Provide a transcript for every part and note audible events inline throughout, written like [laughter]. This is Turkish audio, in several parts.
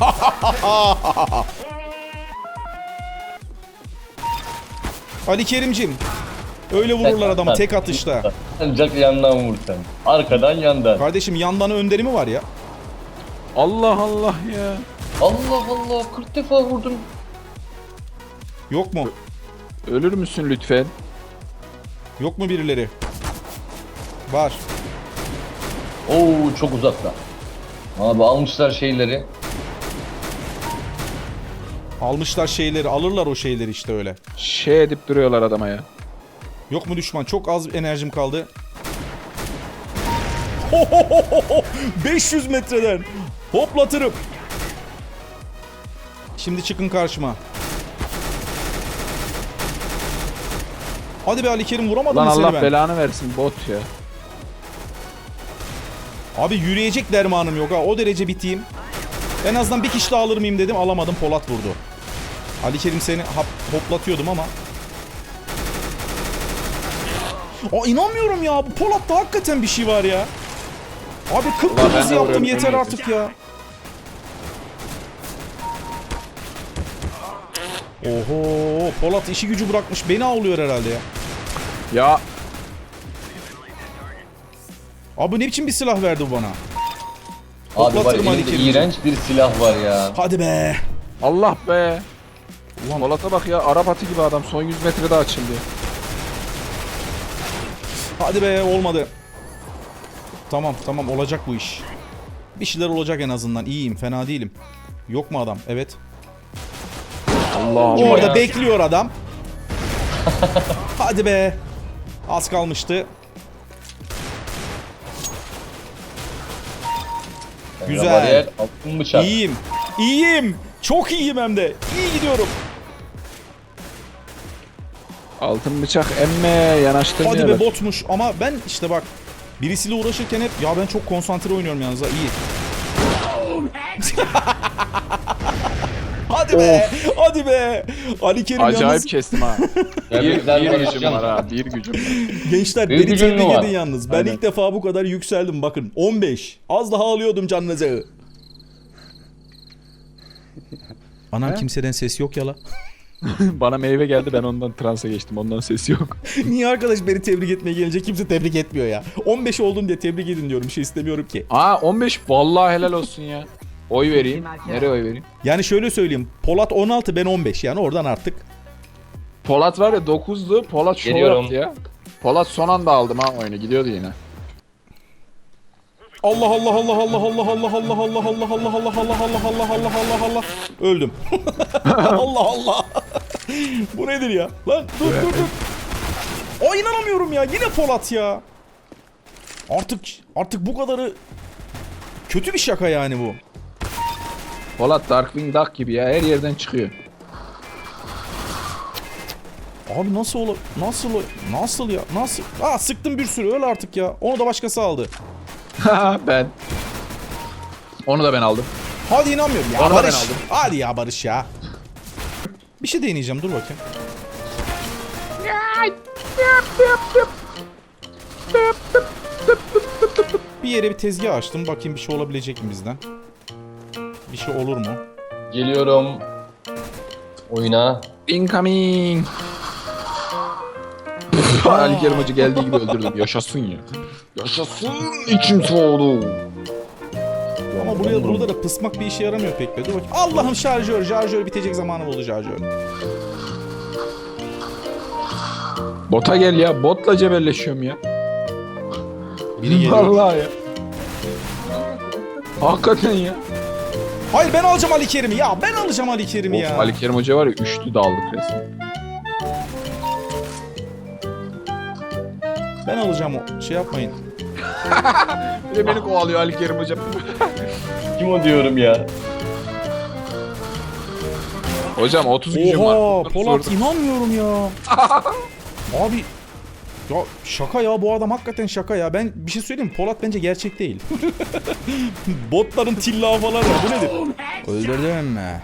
[laughs] Ali Kerimcim. Öyle vururlar adamı tek atışta. Ancak yandan vursan. Arkadan yandan. Kardeşim yandan önderi mi var ya? Allah Allah ya. Allah Allah 40 defa vurdum. Yok mu? Ölür müsün lütfen? Yok mu birileri? Var. Oo çok uzakta. Abi almışlar şeyleri. Almışlar şeyleri, alırlar o şeyleri işte öyle. Şey edip duruyorlar adama ya. Yok mu düşman? Çok az enerjim kaldı. [laughs] 500 metreden hoplatırım. Şimdi çıkın karşıma. Hadi be Ali Kerim vuramadım Lan mı seni Allah ben? belanı versin bot ya. Abi yürüyecek dermanım yok ha. O derece biteyim. En azından bir kişi daha alır mıyım dedim. Alamadım. Polat vurdu. Ali Kerim seni hap- hoplatıyordum ama. Aa inanmıyorum ya. Bu Polat'ta hakikaten bir şey var ya. Abi kıpkırmızı yaptım yeter artık ya. Oho Polat işi gücü bırakmış. Beni avlıyor herhalde ya. Ya Abi ne biçim bir silah verdi bu bana? Abi var iğrenç bir silah var ya. Hadi be. Allah be. Ulan Polat'a bak ya Arap atı gibi adam son 100 metrede açıldı. Hadi be olmadı. Tamam tamam olacak bu iş. Bir şeyler olacak en azından. İyiyim fena değilim. Yok mu adam? Evet. Allah Allah. Orada ya. bekliyor adam. Hadi be. Az kalmıştı. Güzel. Bariyer, altın bıçak. İyiyim. İyiyim. Çok iyiyim hem de. İyi gidiyorum. Altın bıçak emme yanaştırmıyor. Hadi be botmuş ama ben işte bak birisiyle uğraşırken hep ya ben çok konsantre oynuyorum yalnız ha iyi. [laughs] hadi be. Hadi be. Ali Kerim Acayip yalnız kestim ha. [laughs] bir, bir gücüm var ha. Bir gücüm var. gençler Büyük beni gücün mü tebrik var? edin yalnız. Ben Aynen. ilk defa bu kadar yükseldim bakın. 15. Az daha alıyordum canınızı. Anam He? kimseden ses yok yala. [laughs] Bana meyve geldi ben ondan transa geçtim. Ondan sesi yok. [laughs] Niye arkadaş beni tebrik etmeye gelince kimse tebrik etmiyor ya. 15 oldum diye tebrik edin diyorum. Bir şey istemiyorum ki. Aa 15 vallahi helal olsun ya. Oy vereyim. Nereye oy vereyim? Yani şöyle söyleyeyim. Polat 16 ben 15 yani oradan artık. Polat var ya 9'du. Polat şov Geliyorum. yaptı ya. Polat son anda aldım ha oyunu. Gidiyordu yine. Allah Allah Allah Allah Allah Allah Allah Allah Allah Allah Allah Allah Allah Allah Allah Allah Allah Allah öldüm. Allah Allah. Bu nedir ya? Lan dur dur dur. O inanamıyorum ya. Yine Polat ya. Artık artık bu kadarı kötü bir şaka yani bu. Polat Darkwing Duck gibi ya. Her yerden çıkıyor. Abi nasıl olur? Nasıl nasıl ya? Nasıl? Aa sıktım bir sürü öl artık ya. Onu da başkası aldı. [laughs] ben. Onu da ben aldım. Hadi inanmıyorum ya Onu da ben Barış. aldım. Hadi ya Barış ya. Bir şey deneyeceğim dur bakayım. Bir yere bir tezgah açtım. Bakayım bir şey olabilecek mi bizden? Bir şey olur mu? Geliyorum. Oyuna. Incoming. Ali Kerim Hoca geldiği gibi öldürdüm. Yaşasın ya. Yaşasın içim soğudu. Ama buraya burada da pısmak bir işe yaramıyor pek be. Dur bakayım. Allah'ım şarjör. Şarjör bitecek zamanı buldu şarjör. Bota gel ya. Botla cebelleşiyorum ya. Biri geliyor. Vallahi ya. Hakikaten ya. Hayır ben alacağım Ali Kerim'i ya. Ben alacağım Ali Kerim'i Of, ya. Ali Kerim Hoca var ya üçlü daldık resmen. Ben alacağım o. Şey yapmayın. [laughs] Bir de beni kovalıyor Ali Kerim Hoca. [laughs] Kim o diyorum ya. Hocam 30 gücüm var. Oha Bunları Polat sordum. inanmıyorum ya. [laughs] Abi ya şaka ya bu adam hakikaten şaka ya. Ben bir şey söyleyeyim mi? Polat bence gerçek değil. Botların tilla falan var. Bu nedir? Öldürdün mü?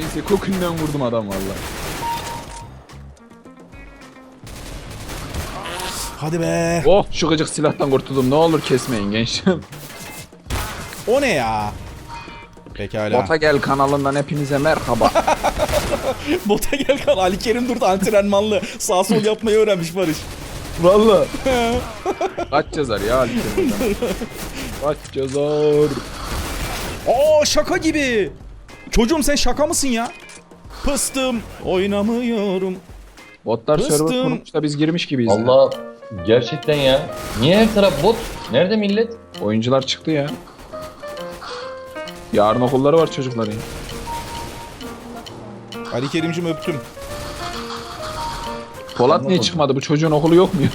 Neyse kokundan vurdum adam valla. Hadi be. Oh şu gıcık silahtan kurtuldum. Ne olur kesmeyin gençler. O ne ya? Pekala. Bota Gel kanalından hepinize merhaba. [laughs] Bota gel kal. Ali Kerim durdu antrenmanlı. Sağ sol yapmayı öğrenmiş Barış. Valla. [laughs] Kaç yazar ya Ali Kerim hocam? [laughs] Kaç yazar? Aa şaka gibi. Çocuğum sen şaka mısın ya? Pıstım oynamıyorum. Botlar Pıstım. server kurmuş da biz girmiş gibiyiz. ya. Allah gerçekten ya. Niye her taraf bot? Nerede millet? Oyuncular çıktı ya. Yarın okulları var çocukların. Ali Kerimcim öptüm. Polat niye çıkmadı? Bu çocuğun okulu yok mu? [laughs]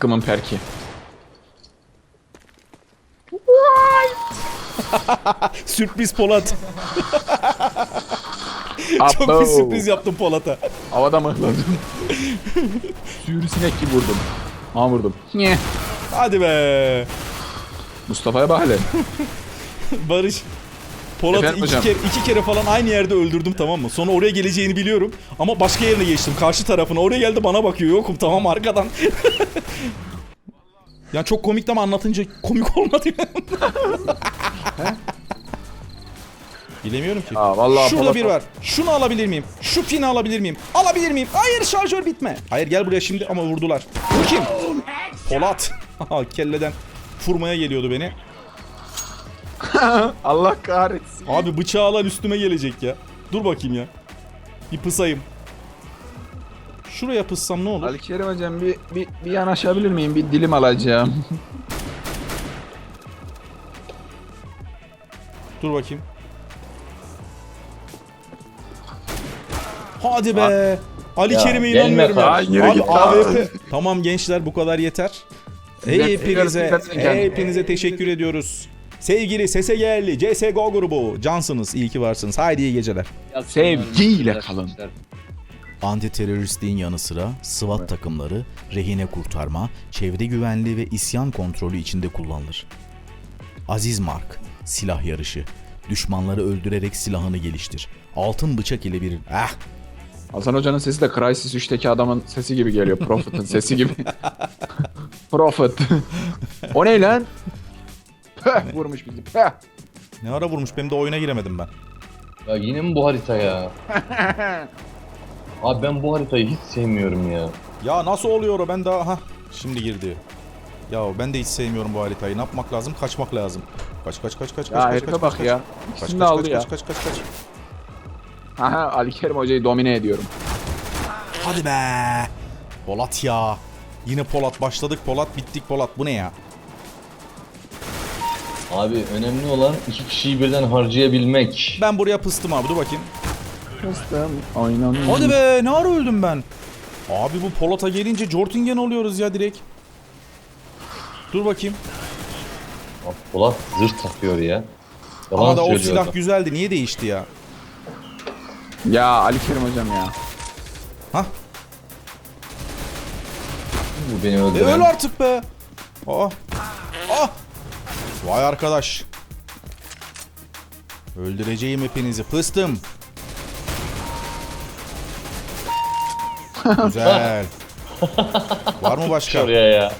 ya? sıkkımın perki. [laughs] Sürpriz Polat. [laughs] Çok bir sürpriz yaptım Polat'a. Havada mıhladım. [laughs] Sürüsinek gibi vurdum. Ha vurdum. Niye? Hadi be. Mustafa'ya bak hele. Barış. Efendim iki hocam? kere, iki kere falan aynı yerde öldürdüm tamam mı? Sonra oraya geleceğini biliyorum. Ama başka yerine geçtim. Karşı tarafına. Oraya geldi bana bakıyor. Yokum tamam arkadan. Ya çok komikti ama anlatınca komik olmadı. Bilemiyorum ki. Aa vallahi Şurada bir var. Şunu alabilir miyim? Şu pini alabilir miyim? Alabilir miyim? Hayır şarjör bitme. Hayır gel buraya şimdi ama vurdular. Bu kim? Polat. [laughs] Kelleden vurmaya geliyordu beni. [laughs] Allah kahretsin. Abi bıçağı alan üstüme gelecek ya. Dur bakayım ya. Bir pısayım. Şuraya pıssam ne olur? Ali Kerim hocam bir, bir, bir yanaşabilir miyim? Bir dilim alacağım. [laughs] Dur bakayım. Hadi be. Ali Ya, Kerim'e inanmıyorum ya. Abi git AWP. Tamam gençler bu kadar yeter. Hepinize, hepinize teşekkür ediyoruz. Sevgili Sese Geldi, CSGO grubu. Cansınız, iyi ki varsınız. Haydi iyi geceler. Sevgiyle kalın. Anti teröristliğin yanı sıra SWAT takımları rehine kurtarma, çevre güvenliği ve isyan kontrolü içinde kullanılır. Aziz Mark, silah yarışı. Düşmanları öldürerek silahını geliştir. Altın bıçak ile bir... Ah! Hasan Hoca'nın sesi de Crysis 3'teki adamın sesi gibi geliyor. Prophet'ın sesi gibi. [laughs] Prophet. o ne lan? Peh, vurmuş bizi. Peh. Ne ara vurmuş? Benim de oyuna giremedim ben. Ya yine mi bu harita ya? [laughs] Abi ben bu haritayı hiç sevmiyorum ya. Ya nasıl oluyor o? Ben daha... ha Şimdi girdi. Ya ben de hiç sevmiyorum bu haritayı. Ne yapmak lazım? Kaçmak lazım. Kaç kaç kaç kaç Ya kaç kaç herife kaç bak kaç, ya. Kaç İkisini kaç aldı kaç, ya. kaç kaç kaç kaç. Aha Ali Kerim Hoca'yı domine ediyorum. Hadi be. Polat ya. Yine Polat başladık Polat bittik Polat. Bu ne ya? Abi önemli olan iki kişiyi birden harcayabilmek. Ben buraya pıstım abi dur bakayım. Kıstım. Oynanıyor. Hadi be ne ara öldüm ben? Abi bu Polat'a gelince Jortingen oluyoruz ya direkt. Dur bakayım. Bak, Polat zırh takıyor ya. Yalan Ama da o silah adam. güzeldi. Niye değişti ya? Ya Ali Kerim Hocam ya. Hah. Bu beni E öldüren. öl artık be. Aa. Ah. Vay arkadaş. Öldüreceğim hepinizi. Pıstım. [laughs] Güzel. Var mı başka? Oraya ya.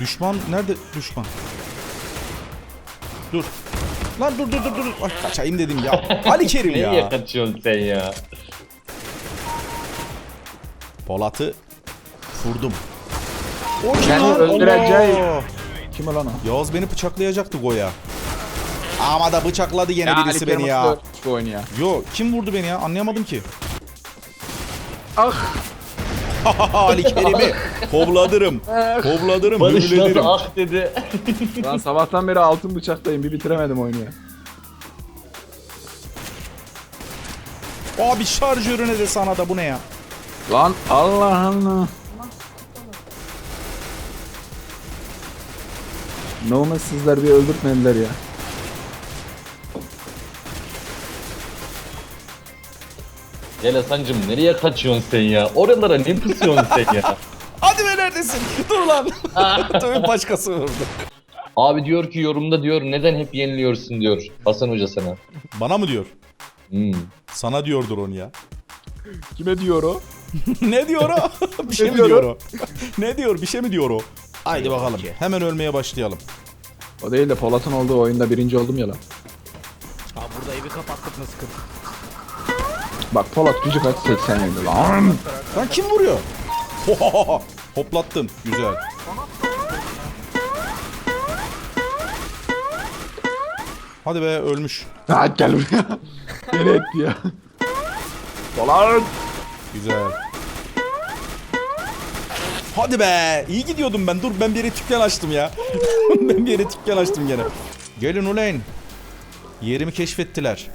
Düşman nerede düşman? Dur. Lan dur dur dur dur. Ay, kaçayım dedim ya. [laughs] Ali Kerim ya. kaçıyorsun sen ya? Polat'ı vurdum. O kim Seni lan? öldüreceğim. Allah! Kim lan o? Yağız beni bıçaklayacaktı Goya. Ama da bıçakladı yine Ya birisi Ali beni ya. Oyunu ya. Yo kim vurdu beni ya anlayamadım ki. Ah. [laughs] Ali Kerim'i kovladırım. Kovladırım, Barış nasıl ah dedi. [laughs] Lan sabahtan beri altın bıçaktayım. Bir bitiremedim oyunu ya. Abi şarjörüne de sana da bu ne ya? Lan Allah Allah. Normal sizler bir öldürtmediler ya. Gel Hasan'cım nereye kaçıyorsun sen ya? Oralara ne pısıyorsun sen ya? [laughs] Hadi be neredesin? Dur ulan. [laughs] Tabii başkası vurdu. Abi diyor ki yorumda diyor neden hep yeniliyorsun diyor Hasan Hoca sana. Bana mı diyor? Hmm. Sana diyordur onu ya. Kime diyor o? [laughs] ne diyor o? bir şey mi diyor o? ne diyor? Bir şey mi diyor o? Haydi bakalım. Hemen ölmeye başlayalım. O değil de Polat'ın olduğu oyunda birinci oldum ya lan. Ha burada evi kapattık nasıl kır? Bak Polat gücü kaç 87 lan. Lan kim vuruyor? [laughs] Hoplattım. Güzel. Hadi be ölmüş. Ha gel buraya. Gene etti ya. Polat. Güzel. Hadi be. iyi gidiyordum ben. Dur ben bir yere tükkan açtım ya. [laughs] ben bir yere tükkan açtım gene. Gelin ulan. Yerimi keşfettiler.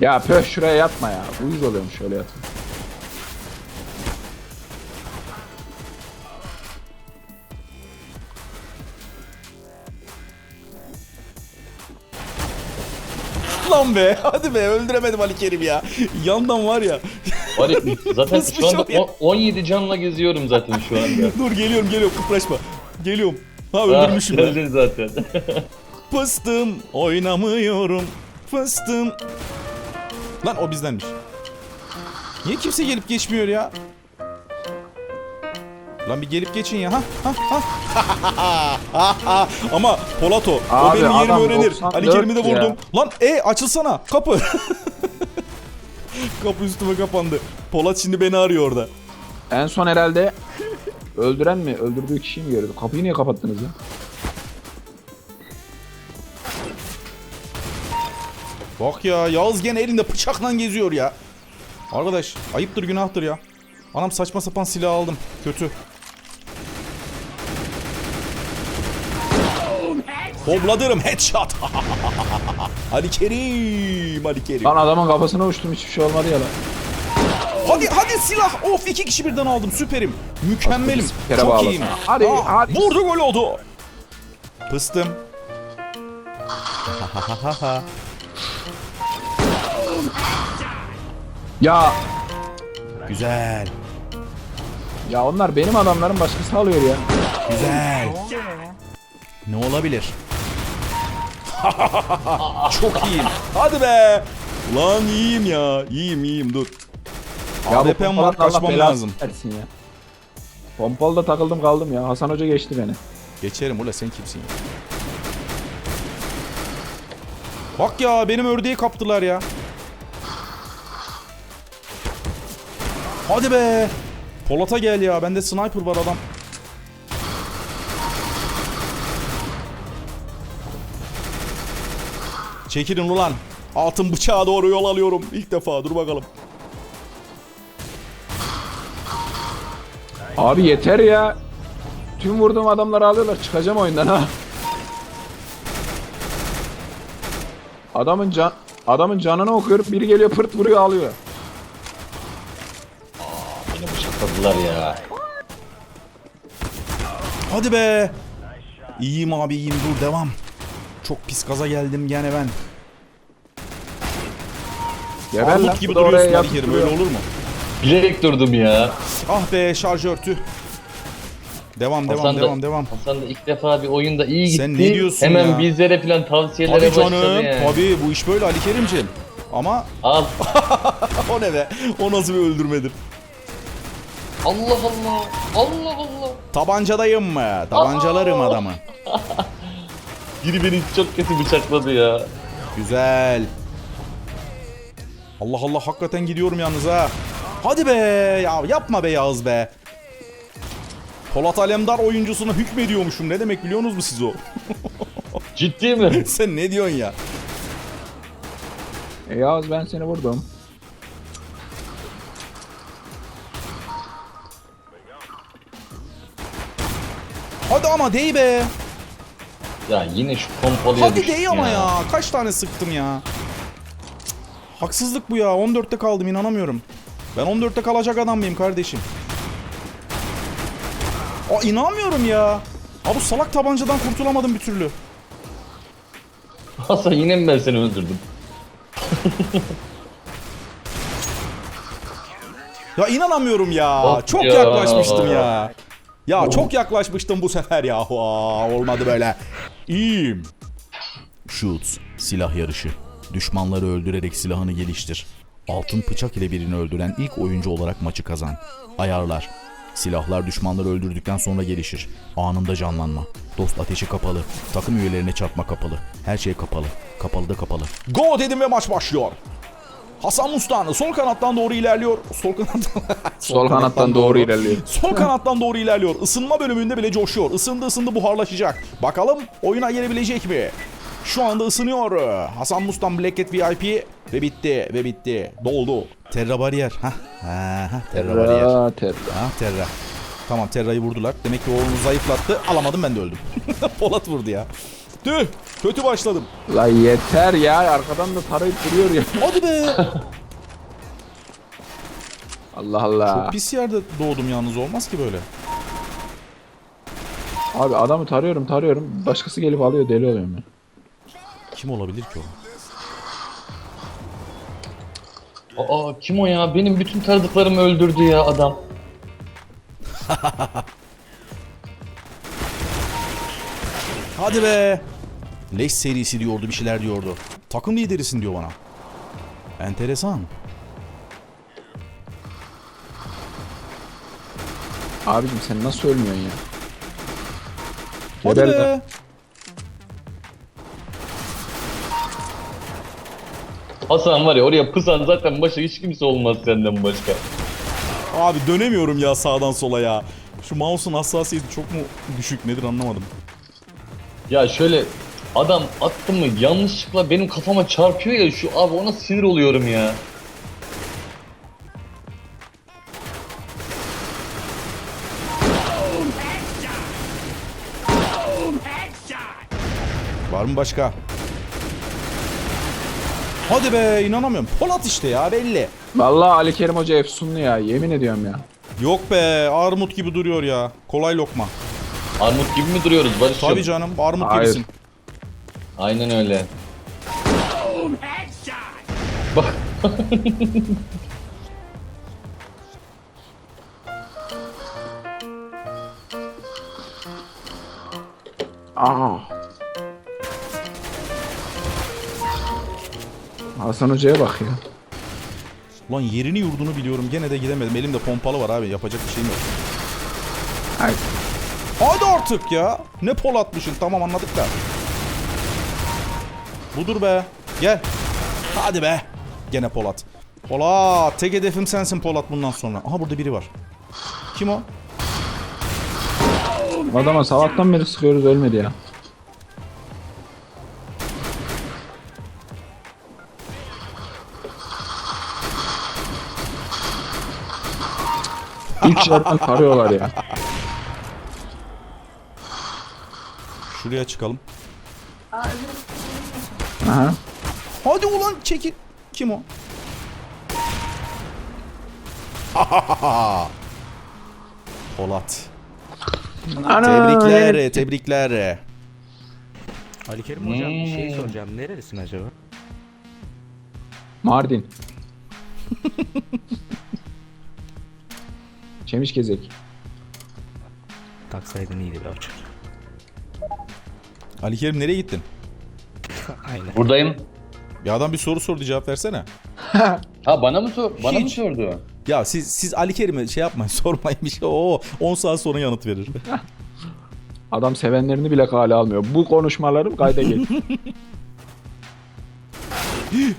Ya pöh şuraya yatma ya. Uyuz oluyorum şöyle yatın. Lan be. Hadi be. Öldüremedim Ali Kerim ya. Yandan var ya. Var ya, [laughs] zaten şu anda oraya. on- 17 canla geziyorum zaten şu anda. [laughs] Dur geliyorum geliyorum. Kıpraşma. Geliyorum. Ha Ah, öldürmüşüm ben. Geldin zaten. Fıstım oynamıyorum. Fıstım. Lan o bizdenmiş. Niye kimse gelip geçmiyor ya? Lan bir gelip geçin ya. Ha ha ha. [laughs] Ama Polato o Abi, benim yerimi adam öğrenir. 94 Ali Kerim'i de ya. vurdum. Lan e açılsana kapı. [laughs] kapı üstüme kapandı. Polat şimdi beni arıyor orada. En son herhalde öldüren mi? Öldürdüğü kişiyi mi gördü? Kapıyı niye kapattınız ya? Bak ya Yağız gene elinde bıçakla geziyor ya. Arkadaş ayıptır günahtır ya. Anam saçma sapan silah aldım. Kötü. Hobladırım headshot. [laughs] Ali Kerim, Ali Kerim. Lan adamın kafasına uçtum hiçbir şey olmadı ya lan. Hadi hadi silah. Of iki kişi birden aldım. Süperim. Mükemmelim. Kere Çok iyiyim. Hadi, Aa, hadi. Vurdu gol oldu. Pıstım. [laughs] Ya Güzel. ya onlar benim adamlarım başkası alıyor ya. Güzel. Ne olabilir? Çok iyiyim. Hadi be. Lan iyiyim ya. İyiyim iyiyim dur. Ya AWP'm var kaçmam lazım. versin ya. Pompalı da takıldım kaldım ya. Hasan Hoca geçti beni. Geçerim ula sen kimsin ya? Bak ya benim ördeği kaptılar ya. Hadi be. Polat'a gel ya. Bende sniper var adam. Çekilin ulan. Altın bıçağa doğru yol alıyorum. İlk defa dur bakalım. Abi yeter ya. Tüm vurduğum adamları alıyorlar. Çıkacağım oyundan ha. Adamın can adamın canını okuyorum. Biri geliyor pırt vuruyor alıyor. Yine bıçakladılar ya. Hadi be. İyiyim abi iyiyim dur devam. Çok pis gaza geldim gene ben. Geber lan. Armut gibi bu da oraya duruyorsun Ali yatıp Kerim duruyor. öyle olur mu? Bilerek durdum ya. Ah be şarjör tüh. Devam devam Hasan da- devam devam. Hasan da ilk defa bir oyunda iyi gitti. Sen ne diyorsun Hemen ya? bizlere falan tavsiyelere Tabii başladı canım yani. tabii bu iş böyle Ali Kerimciğim. Ama Al. [laughs] o ne be? O nasıl bir öldürmedir? Allah Allah. Allah Allah. Tabancadayım mı? Tabancalarım Aa! adamı. [laughs] Biri beni çok kötü bıçakladı ya. Güzel. Allah Allah hakikaten gidiyorum yalnız ha. Hadi be ya yapma be Yağız be. Polat Alemdar oyuncusuna hükmediyormuşum. Ne demek biliyorsunuz mu siz o? [laughs] Ciddi mi? Sen ne diyorsun ya? E Yağız ben seni vurdum. Hadi ama dey be. ya yine şu pompalıya Hadi dey ama ya. Kaç tane sıktım ya. Cık, Haksızlık bu ya. 14'te kaldım inanamıyorum. Ben 14'te kalacak adam mıyım kardeşim? Aa inanmıyorum ya. Aa bu salak tabancadan kurtulamadım bir türlü. Hasan yine mi ben seni öldürdüm? Ya inanamıyorum ya. Of çok ya. yaklaşmıştım ya. Ya çok yaklaşmıştım bu sefer ya. Aa, olmadı böyle. İyiyim. Shoot. Silah yarışı. Düşmanları öldürerek silahını geliştir. Altın bıçak ile birini öldüren ilk oyuncu olarak maçı kazan. Ayarlar. Silahlar düşmanları öldürdükten sonra gelişir. Anında canlanma. Dost ateşi kapalı. Takım üyelerine çarpma kapalı. Her şey kapalı. Kapalı da kapalı. Go dedim ve maç başlıyor. Hasan Mustan sol kanattan doğru ilerliyor. Sol kanattan [laughs] Sol kanattan doğru ilerliyor. Sol kanattan doğru ilerliyor. Isınma bölümünde bile coşuyor. Isındı ısındı buharlaşacak. Bakalım oyuna gelebilecek mi? Şu anda ısınıyor. Hasan Mustan Black Cat VIP ve bitti ve bitti. Doldu. Terra bariyer. Hah. Ha, ha, terra bariyer. Terra, terra. Ha, terra. Tamam terrayı vurdular. Demek ki onu zayıflattı. Alamadım ben de öldüm. [laughs] Polat vurdu ya. Tüh. Kötü başladım. La yeter ya arkadan da tarayıp duruyor ya. [laughs] Hadi be. Allah Allah. Pis yerde doğdum yalnız olmaz ki böyle. Abi adamı tarıyorum tarıyorum. Başkası gelip alıyor deli oluyorum ya. Kim olabilir ki o? Aa kim o ya? Benim bütün tanıdıklarımı öldürdü ya adam. Hadi be. Leş serisi diyordu bir şeyler diyordu. Takım liderisin diyor bana. Enteresan. Abicim sen nasıl ölmüyorsun ya? Hadi Geber be. Hasan var ya oraya pısan zaten başa hiç kimse olmaz senden başka. Abi dönemiyorum ya sağdan sola ya. Şu mouse'un hassasiyeti çok mu düşük nedir anlamadım. Ya şöyle adam attı mı yanlışlıkla benim kafama çarpıyor ya şu abi ona sinir oluyorum ya. Var mı başka? Hadi be inanamıyorum. Polat işte ya belli. Vallahi Ali Kerim Hoca efsunlu ya yemin ediyorum ya. Yok be armut gibi duruyor ya. Kolay lokma. Armut gibi mi duruyoruz Barış'cığım? Tabii canım armut Hayır. gibisin. Aynen öyle. Bak Aa. Hasan Hoca'ya bak ya. Ulan yerini yurdunu biliyorum gene de gidemedim. Elimde pompalı var abi yapacak bir şeyim yok. Ay. Hadi artık ya. Ne Polatmışsın tamam anladık da. Budur be. Gel. Hadi be. Gene Polat. Polat. Tek hedefim sensin Polat bundan sonra. Aha burada biri var. Kim o? Adama sabahtan beri sıkıyoruz ölmedi ya. Üç yerden tarıyorlar ya. Şuraya çıkalım. Aha. Hadi ulan çekil. Kim o? [laughs] Polat. Tebrikler, tebrikler. Ali Kerim hocam bir şey soracağım. Nerelisin acaba? Mardin. [laughs] Çemiş gezek. Taksaydın iyiydi be hocam. Ali Kerim nereye gittin? Aynen. buradayım. Bir adam bir soru sordu cevap versene. Ha bana mı sor? Bana mı Hiç. sordu? Ya siz siz Ali Kerim'e şey yapmayın [laughs] sormayın bir şey. Oo 10 saat sonra yanıt verir. [laughs] Adam sevenlerini bile kale almıyor. Bu konuşmalarım kayda geç. [gasps]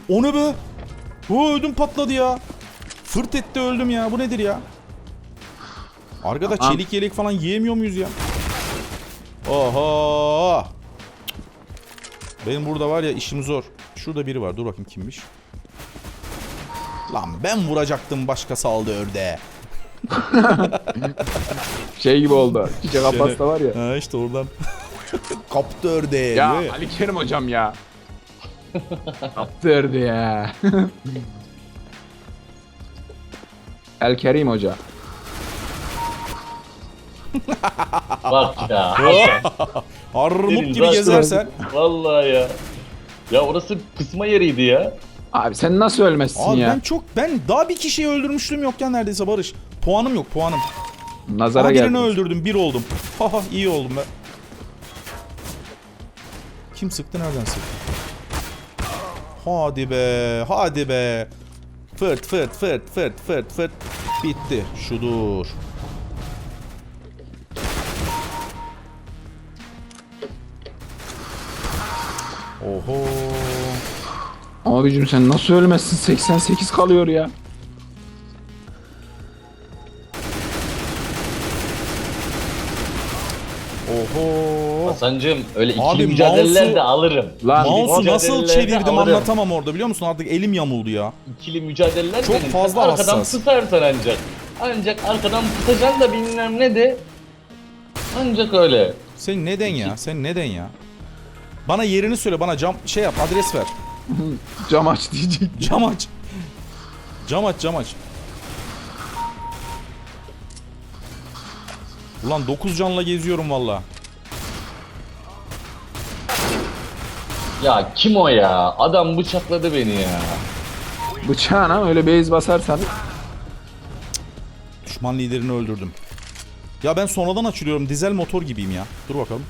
o ne be? O ödüm patladı ya. Fırt etti öldüm ya. Bu nedir ya? Arkada Aman. çelik yelek falan yiyemiyor muyuz ya? Oha! Benim burada var ya işim zor. Şurada biri var. Dur bakayım kimmiş. Lan ben vuracaktım başkası aldı ördeğe. [laughs] şey gibi oldu. Çiçek Abbas'ta var ya. Ha işte oradan. [laughs] Kaptı ördeği. Ya diyor. Ali Kerim hocam ya. [laughs] Kaptırdı ya. El Kerim hoca. Bak ya. [laughs] [laughs] Armut gibi gezersen. Vallahi ya. Ya orası kısma yeriydi ya. Abi sen nasıl ölmezsin Abi ya? ben çok ben daha bir kişiyi öldürmüştüm yokken neredeyse Barış. Puanım yok puanım. Nazara Ama birini öldürdüm bir oldum. Haha iyi oldum ben. Kim sıktı nereden sıktı? Hadi be hadi be. Fırt fırt fırt fırt fırt fırt. Bitti. Şudur. Oho. Abicim sen nasıl ölmezsin? 88 kalıyor ya. Oho. Hasan'cığım öyle ikili Abi mücadeleler mouse'u- de alırım. Lan Mouse'u nasıl mücadelelerde çevirdim alırım. anlatamam orada biliyor musun? Artık elim yamuldu ya. İkili mücadeleler Çok benim. fazla arkadan hassas. tutarsan ancak. Ancak arkadan tutacaksın da bilmem ne de. Ancak öyle. Sen neden ya? Sen neden ya? Bana yerini söyle, bana cam şey yap, adres ver. [laughs] cam aç diyecek. Cam aç. Cam aç, cam aç. Ulan 9 canla geziyorum valla. Ya kim o ya? Adam bıçakladı beni ya. Bıçağına öyle beyz basarsan Düşman liderini öldürdüm. Ya ben sonradan açılıyorum. Dizel motor gibiyim ya. Dur bakalım.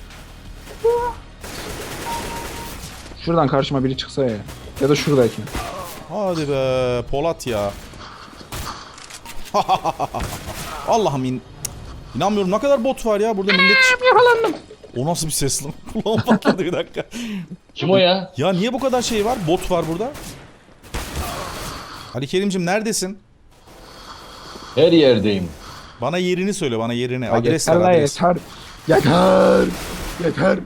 Şuradan karşıma biri çıksa ya. Ya da şuradaki. Hadi be Polat ya. [laughs] Allah'ım in... İnanmıyorum ne kadar bot var ya burada millet... Yakalandım. O nasıl bir ses lan? [laughs] Kulağım patladı bir dakika. Kim o ya? Ya niye bu kadar şey var? Bot var burada. Ali Kerimcim neredesin? Her yerdeyim. Bana yerini söyle bana yerini. Ya Adres yeter ver adres. yeter. Yeter. Yeter.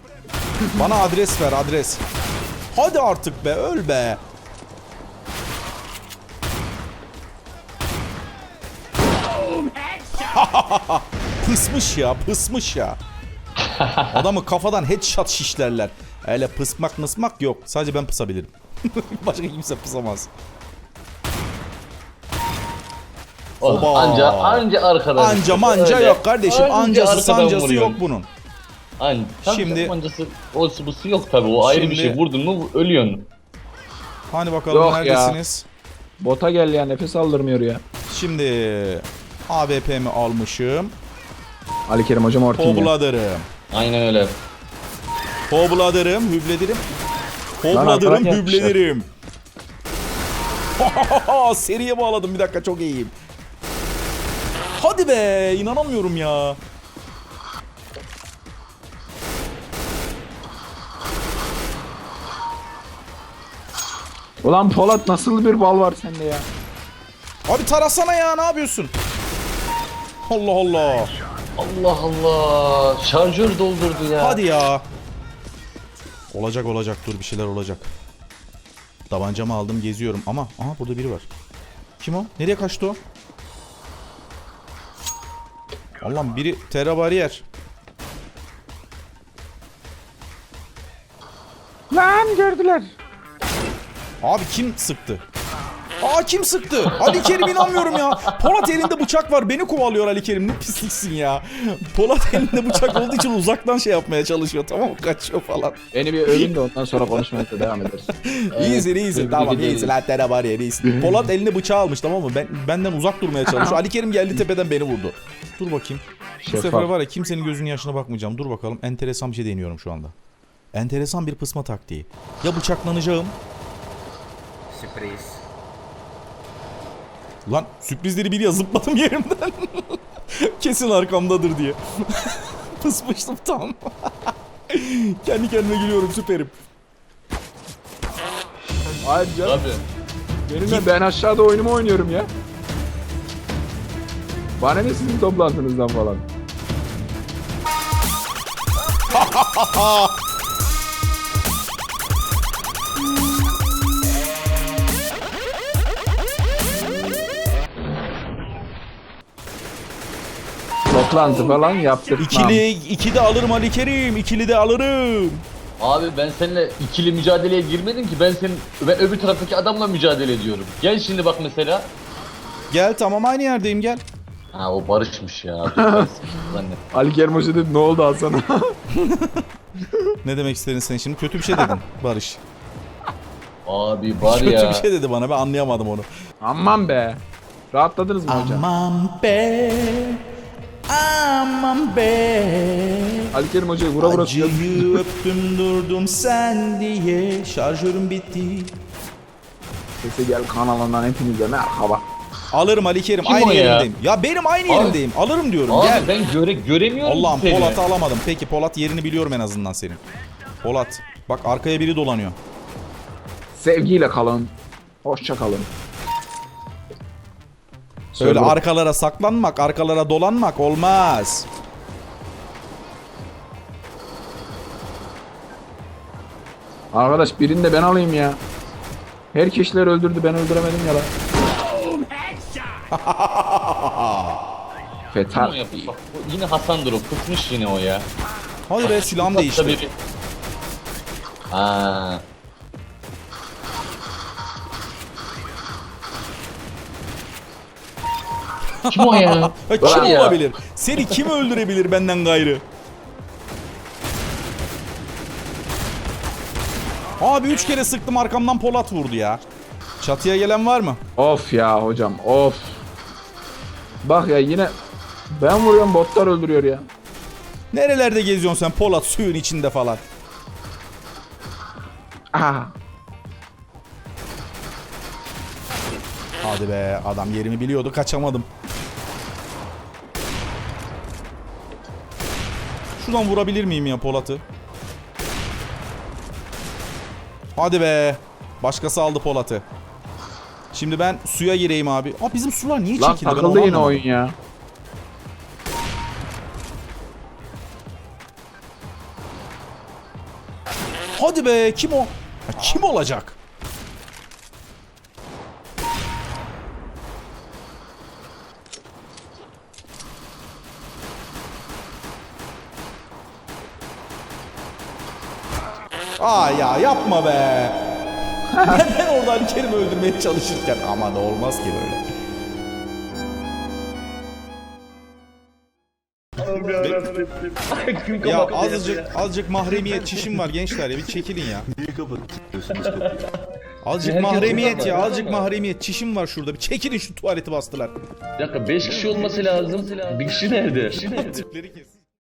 Bana adres ver adres. Hadi artık be öl be. [laughs] pısmış ya pısmış ya. Adamı kafadan headshot şişlerler. Öyle pısmak mısmak yok. Sadece ben pısabilirim. [laughs] Başka kimse pısamaz. Oğlum, Oba. anca anca arkadan. Anca manca Öyle. yok kardeşim. Anca Ancası arkadan sancası yok bunun. Anca, Şimdi- Şimdi ancası o sıvısı yok tabi o ayrı bir Şimdi- şey vurdun mu ölüyorsun. Hani bakalım Yok ya. neredesiniz? Bota gel ya nefes aldırmıyor ya. Şimdi AWP'mi almışım. Ali Kerim hocam ortaya. ya. Hobladırım. Aynen öyle. Hobladırım, hübledirim. Yapmışlar. hübledirim. [laughs] Seriye bağladım bir dakika çok iyiyim. Hadi be inanamıyorum ya. Ulan Polat nasıl bir bal var sende ya? Abi tarasana ya ne yapıyorsun? Allah Allah. Allah Allah. Şarjör doldurdu ya. Hadi ya. Olacak olacak dur bir şeyler olacak. Tabancamı aldım geziyorum ama aha burada biri var. Kim o? Nereye kaçtı o? Allah'ım biri terra bariyer. Lan gördüler. Abi kim sıktı? Aa kim sıktı? Ali Kerim inanmıyorum ya. Polat elinde bıçak var. Beni kovalıyor Ali Kerim. Ne pisliksin ya. Polat elinde bıçak olduğu için uzaktan şey yapmaya çalışıyor. Tamam mı? Kaçıyor falan. Beni bir övün de ondan sonra konuşmaya da devam ederiz. [laughs] iyisin iyisin. Tamam iyisin. Lan terra bariyer iyisin. Polat eline bıçağı almış tamam mı? Ben, benden uzak durmaya çalışıyor. Ali Kerim geldi tepeden beni vurdu. Dur bakayım. Bu Şeffaf. sefer var ya kimsenin gözünün yaşına bakmayacağım. Dur bakalım. Enteresan bir şey deniyorum şu anda. Enteresan bir pısma taktiği. Ya bıçaklanacağım. Sürpriz. Lan sürprizleri biliyor zıpladım yerimden. [laughs] Kesin arkamdadır diye. [laughs] Pısmıştım tam. [laughs] Kendi kendime gülüyorum süperim. Hayır canım. Benim de ben aşağıda oyunumu oynuyorum ya. Bana ne sizin toplantınızdan falan. Toplantı falan yaptık. İkili, iki de alırım Ali Kerim. ikili de alırım. Abi ben seninle ikili mücadeleye girmedim ki ben senin ben öbür taraftaki adamla mücadele ediyorum. Gel şimdi bak mesela. Gel tamam aynı yerdeyim gel. Ha o Barış'mış ya. [laughs] Ali Kerim Hoca dedi ne oldu Hasan'a? [laughs] Ne demek istedin sen şimdi? Kötü bir şey dedin [laughs] Barış. Abi var Kötü ya. bir şey dedi bana ben anlayamadım onu. Aman be. Rahatladınız mı hocam? Aman be. Aman be. Ali Kerim hocayı vura vura. Acıyı öptüm durdum sen diye şarjörüm bitti. Sesi Gel kanalından hepinize merhaba. Alırım Ali Kerim Kim aynı ya? yerindeyim. Ya benim aynı Abi- yerindeyim. Alırım diyorum Abi gel. ben göre göremiyorum Allah'ım seni. Polat'ı alamadım. Peki Polat yerini biliyorum en azından senin. Polat bak arkaya biri dolanıyor. Sevgiyle kalın. Hoşça kalın. Öyle Server- arkalara saklanmak, arkalara dolanmak olmaz. Arkadaş birini de ben alayım ya. Her kişiler öldürdü ben öldüremedim ya lan. [laughs] Fetal. Bak, bu Yine Hasan'dır o. Kısmış yine o ya. Hadi be silahım değişti. biri- Ha. Kim o ya? Ha, [laughs] kim ya. olabilir? Seni kim öldürebilir benden gayrı? Abi üç kere sıktım arkamdan Polat vurdu ya. Çatıya gelen var mı? Of ya hocam of. Bak ya yine ben vuruyorum botlar öldürüyor ya. Nerelerde geziyorsun sen Polat suyun içinde falan? Aha. Hadi be adam yerimi biliyordu kaçamadım. Şuradan vurabilir miyim ya Polat'ı? Hadi be. Başkası aldı Polat'ı. Şimdi ben suya gireyim abi. Aa bizim sular niye Lan çekildi? Ben takıldı onu yine anlamadım. oyun ya. Hadi be kim o? Ya kim olacak? Aa ya yapma be. [laughs] ben orada Ali Kerim'i öldürmeye çalışırken ama da olmaz ki böyle. Ya azıcık azıcık mahremiyet çişim var gençler ya bir çekilin ya. Azıcık Herkes mahremiyet burada ya mı? azıcık mahremiyet çişim var şurada bir çekilin şu tuvaleti bastılar. Bir dakika 5 kişi olması lazım. Bir kişi nerede? Tipleri kes.